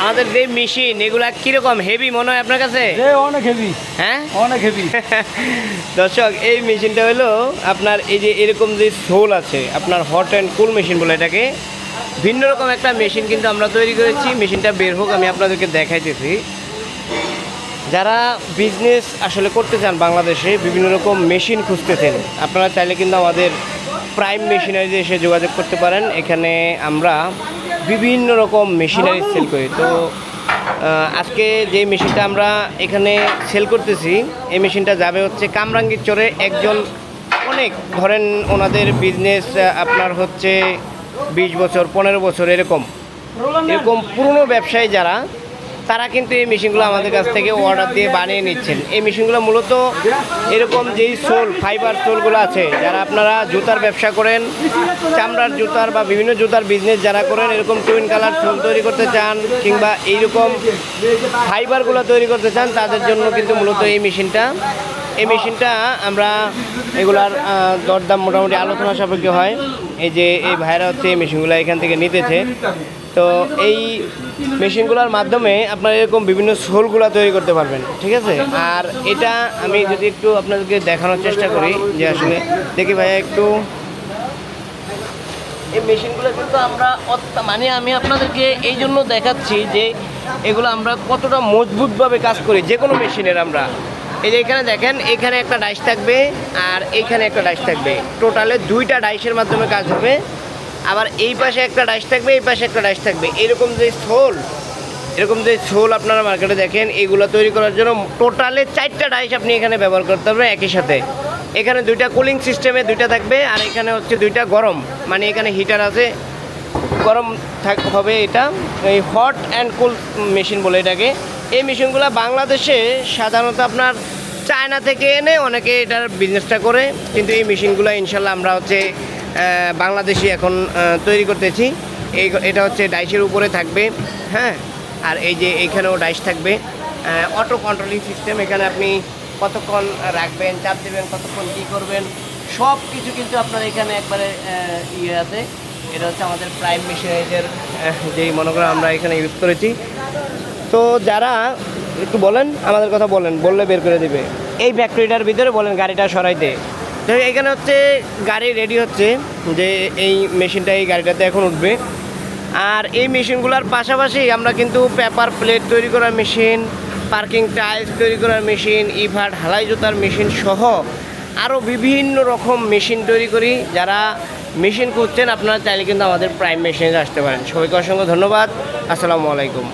আমাদের যে মেশিন এগুলা কীরকম হেভি মনে হয় আপনার কাছে? অনেক হেভি হ্যাঁ? অনেক হেভি দর্শক এই মেশিনটা হলো আপনার এই যে এরকম যে সোল আছে আপনার হট অ্যান্ড কুল মেশিন বলে এটাকে ভিন্ন রকম একটা মেশিন কিন্তু আমরা তৈরি করেছি। মেশিনটা বের হোক আমি আপনাদেরকে দেখাইতেছি। যারা বিজনেস আসলে করতে চান বাংলাদেশে বিভিন্ন রকম মেশিন খুঁজতেছেন আপনারা চাইলে কিন্তু আমাদের প্রাইম মেশিনারিতে এসে যোগাযোগ করতে পারেন। এখানে আমরা বিভিন্ন রকম মেশিনারি সেল করি। তো আজকে যে মেশিনটা আমরা এখানে সেল করতেছি এই মেশিনটা যাবে হচ্ছে কামরাঙ্গীর চরে। একজন অনেক ধরেন ওনাদের বিজনেস আপনার হচ্ছে বিশ বছর পনেরো বছর এরকম। এরকম পুরনো ব্যবসায়ী যারা তারা কিন্তু এই মেশিনগুলো আমাদের কাছ থেকে অর্ডার দিয়ে বানিয়ে নিচ্ছেন। এই মেশিনগুলো মূলত এরকম যেই সোল ফাইবার সোলগুলো আছে, যারা আপনারা জুতার ব্যবসা করেন, চামড়ার জুতার বা বিভিন্ন জুতার বিজনেস যারা করেন, এরকম টুইন কালার সোল তৈরি করতে চান কিংবা এইরকম ফাইবারগুলো তৈরি করতে চান, তাদের জন্য কিন্তু মূলত এই মেশিনটা। এই মেশিনটা আমরা এগুলার দরদাম মোটামুটি আলোচনা সাপেক্ষে হয়। এই যে এই ভাইরা হচ্ছে এই মেশিনগুলো এখান থেকে নিতেছে। তো এই মেশিনগুলোর মাধ্যমে আপনারা এরকম বিভিন্ন সোলগুলো তৈরি করতে পারবেন, ঠিক আছে? আর এটা আমি যদি একটু আপনাদেরকে দেখানোর চেষ্টা করি যে আসলে, দেখি ভাইয়া একটু। এই মেশিনগুলো কিন্তু আমরা মানে আমি আপনাদেরকে এই জন্য দেখাচ্ছি যে এগুলো আমরা কতটা মজবুতভাবে কাজ করি, যে কোনো মেশিনের আমরা। এই যে এখানে দেখেন, এখানে একটা ডাইস থাকবে আর এখানে একটা ডাইস থাকবে। টোটালে দুইটা ডাইসের মাধ্যমে কাজ হবে। আবার এই পাশে একটা ডাইস থাকবে, এই পাশে একটা ডাইস থাকবে। এরকম যে সোল এরকম যে সোল আপনারা মার্কেটে দেখেন, এগুলো তৈরি করার জন্য টোটালে চারটা ডাইস আপনি এখানে ব্যবহার করতে পারবেন একই সাথে। এখানে দুইটা কুলিং সিস্টেমে দুইটা থাকবে, আর এখানে হচ্ছে দুইটা গরম। মানে এখানে হিটার আছে। গরম থাক, হবে এটা, এই হট অ্যান্ড কুল মেশিন বলে এটাকে। এই মেশিনগুলো বাংলাদেশে সাধারণত আপনার চায়না থেকে এনে অনেকে এটার বিজনেসটা করে। কিন্তু এই মেশিনগুলো ইনশাল্লাহ আমরা হচ্ছে বাংলাদেশি এখন তৈরি করতেছি। এই এটা হচ্ছে ডাইসের উপরে থাকবে হ্যাঁ? আর এই যে এইখানেও ডাইস থাকবে। অটো কন্ট্রোলিং সিস্টেম এখানে আপনি কতক্ষণ রাখবেন, চাপ দেবেন, কতক্ষণ কী করবেন সব কিছু কিন্তু আপনার এখানে একবারে ইয়ে আছে। এটা হচ্ছে আমাদের প্রাইম মেশিনারিজের যেই মনে করেন আমরা এখানে ইউজ করেছি। তো যারা, একটু বলেন, আমাদের কথা বলেন, বললে বের করে দেবে। এই ফ্যাক্টরিটার ভিতরে বলেন গাড়িটা সরাইতে। তো এখানে হচ্ছে গাড়ি রেডি হচ্ছে যে এই মেশিনটা এই গাড়িটাতে এখন উঠবে। আর এই মেশিনগুলোর পাশাপাশি আমরা কিন্তু পেপার প্লেট তৈরি করার মেশিন পার্কিং টাইলস তৈরি করার মেশিন ইভার্ট হালাই জুতার মেশিন সহ আরও বিভিন্ন রকম মেশিন তৈরি করি। যারা মেশিন খুঁজছেন, আপনারা চাইলে কিন্তু আমাদের প্রাইম মেশিনে আসতে পারেন। সবাইকে অসংখ্য ধন্যবাদ। আসসালামু আলাইকুম।